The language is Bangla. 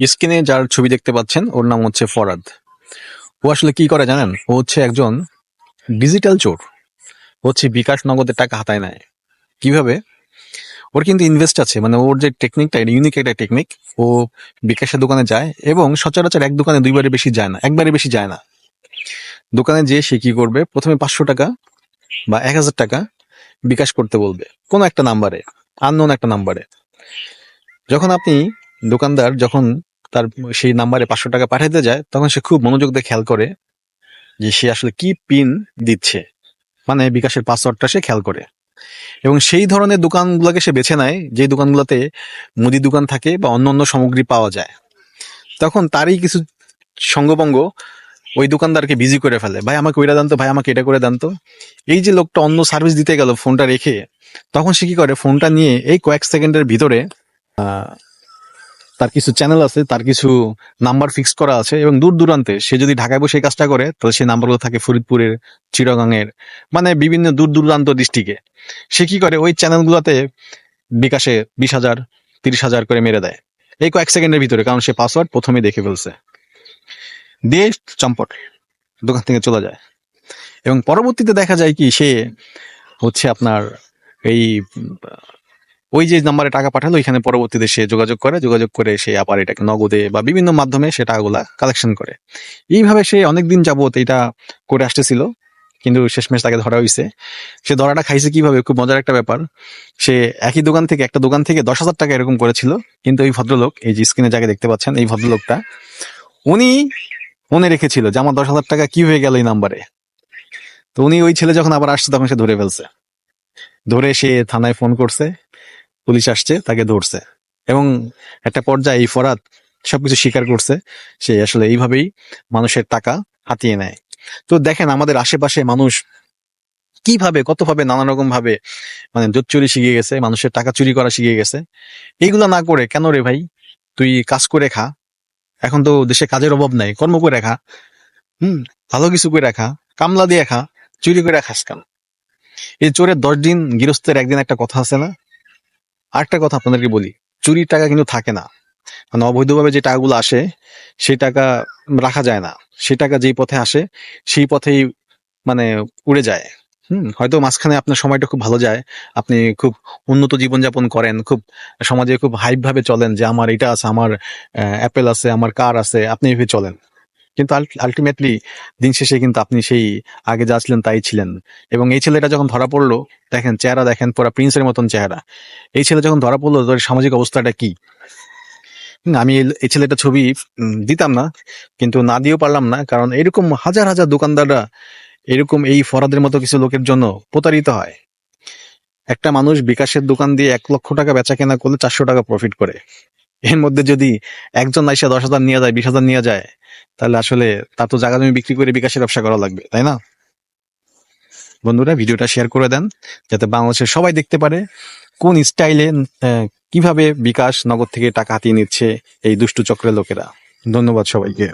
স্ক্রিনে যার ছবি দেখতে পাচ্ছেন, ওর নাম হচ্ছে ফরাদ। ও আসলে কি করে জানেন? ও হচ্ছে একজন ডিজিটাল চোর। হচ্ছে বিকাশ নগদের টাকা হাতায় নেয়। কীভাবে? ওর কিন্তু ইনভেস্ট আছে মানে ওর যে টেকনিকটা এটা ইউনিক একটা টেকনিক ও বিকাশের দোকানে যায় এবং সচরাচর এক দোকানে দুইবারে বেশি যায় না, একবারে বেশি যায় না। দোকানে যেয়ে সে কি করবে? প্রথমে পাঁচশো টাকা বা এক হাজার টাকা বিকাশ করতে বলবে, কোনো একটা নাম্বারে আননোন একটা নাম্বারে যখন আপনি দোকানদার, যখন তার সেই নাম্বারে পাঁচশো টাকা পাঠাতে যায়, তখন সে খুব মনোযোগ দিয়ে খেয়াল করে যে সে আসলে কি পিন দিচ্ছে। মানে বিকাশের পাসওয়ার্ডটা সে খেয়াল করে। এবং সেই ধরনের দোকানগুলোকে সে বেছে নেয়, যে দোকানগুলোতে মুদি দোকান থাকে বা অন্য অন্য সামগ্রী পাওয়া যায়। তখন তারই কিছু সঙ্গবঙ্গ ওই দোকানদারকে বিজি করে ফেলে। ভাই, আমাকে ওইটা দান তো, ভাই, আমাকে এটা করে দান তো। এই যে লোকটা অন্য সার্ভিস দিতে গেল ফোনটা রেখে, তখন সে কি করে? ফোনটা নিয়ে এই কয়েক সেকেন্ডের ভিতরে তার কিছু চ্যানেল আছে, তার কিছু নাম্বার ফিক্স করা আছে এবং দূর দূরান্তে সে যদি ঢাকায় বসে কাজটা করে, তাহলে সেই নাম্বারগুলো থাকে ফরিদপুরের চিরগাংয়ের মানে বিভিন্ন দূর দূরান্ত ডিস্ট্রিক্টে সে কি করে? ওই চ্যানেলগুলোতে বিকাশে বিশ হাজার, তিরিশ হাজার করে মেরে দেয়। এই কয়েক সেকেন্ডের ভিতরে, কারণ সে পাসওয়ার্ড প্রথমে দেখে ফেলছে। দিয়ে চম্পট দোকান থেকে চলে যায়। এবং পরবর্তীতে দেখা যায় কি, সে হচ্ছে আপনার এই ওই যে নাম্বারে টাকা পাঠালো এখানে পরবর্তীতে সে যোগাযোগ করে যোগাযোগ করে সে আবার এটাকে নগদে বা বিভিন্ন মাধ্যমে সে টাকাগুলা কালেকশন করে। এইভাবে সে অনেকদিন যাবত এটা করে আসতেছিল, কিন্তু শেষমেশ তাকে ধরা হয়েছে সে ধরাটা খাইছে কীভাবে, খুব মজার একটা ব্যাপার। সে একই দোকান থেকে, একটা দোকান থেকে দশ হাজার টাকা এরকম করেছিল, কিন্তু এই ভদ্রলোক, এই যে স্ক্রিনে যাকে দেখতে পাচ্ছেন, এই ভদ্রলোকটা, উনি মনে রেখেছিল যে আমার দশ হাজার টাকা কি হয়ে গেল এই নাম্বারে। তো উনি ওই ছেলে যখন আবার আসছে, তখন সে ধরে ফেলছে। ধরে সে থানায় ফোন করছে পুলিশ আসছে, তাকে ধরছে। এবং একটা পর্যায়ে এই ফরাদ সবকিছু স্বীকার করছে সে আসলে এইভাবেই মানুষের টাকা হাতিয়ে নেয়। তো দেখেন, আমাদের আশেপাশে মানুষ কীভাবে, কতভাবে নানা রকম ভাবে মানে জোট চুরি শিখে গেছে, মানুষের টাকা চুরি করা শিখে গেছে, এইগুলো না করে কেন রে ভাই? তুই কাজ করে খা। এখন তো দেশে কাজের অভাব নাই, কর্ম করে খা। হুম, ভালো কিছু করে রাখা কামলা দিয়ে খা, চুরি করে খাস কেন? এই চোরের দশ দিন গৃহস্থের একদিন একটা কথা আছে না? আরেকটা কথা আপনাদেরকে বলি, চুরির টাকা কিন্তু থাকে না। মানে অবৈধভাবে যে টাকাগুলো আসে, সেই টাকা রাখা যায় না। সেই টাকা যেই পথে আসে, সেই পথেই মানে উড়ে যায়। হুম, হয়তো মাঝখানে আপনার সময়টা খুব ভালো যায়, আপনি খুব উন্নত জীবনযাপন করেন, খুব সমাজে খুব হাইপ ভাবে চলেন যে আমার এটা আছে, আমার অ্যাপেল আছে, আমার কার আছে, আপনি এভাবে চলেন। কিন্তু আলটিমেটলি দিন শেষে কিন্তু আপনি সেই আগে যা ছিলেন তাই ছিলেন। এবং এই ছেলেটা যখন ধরা পড়ল, দেখেন চেহারা দেখেন, পুরা প্রিন্সের মতন চেহারা। এই ছেলে যখন ধরা পড়ল তোর সামাজিক অবস্থাটা কি? আমি এই- ছেলেটা ছবি দিতাম না, কিন্তু না দিয়েও পারলাম না, কারণ এরকম হাজার হাজার দোকানদাররা এরকম এই ফরাদের মতো কিছু লোকের জন্য প্রতারিত হয়। একটা মানুষ বিকাশের দোকান দিয়ে এক লক্ষ টাকা বেচা কেনা করলে চারশো টাকা প্রফিট করে। এর মধ্যে যদি একজন আইসা দশ হাজার নিয়ে যায়, বিশ হাজার নিয়ে যায়, তাহলে আসলে তার তো জায়গা জমি বিক্রি করে বিকাশের ব্যবসা করা লাগবে, তাই না? বন্ধুরা, ভিডিওটা শেয়ার করে দেন, যাতে বাংলাদেশের সবাই দেখতে পারে কোন স্টাইলে কীভাবে বিকাশ নগদ থেকে টাকা হাতিয়ে নিচ্ছে এই দুষ্টু চক্রের লোকেরা। ধন্যবাদ সবাইকে।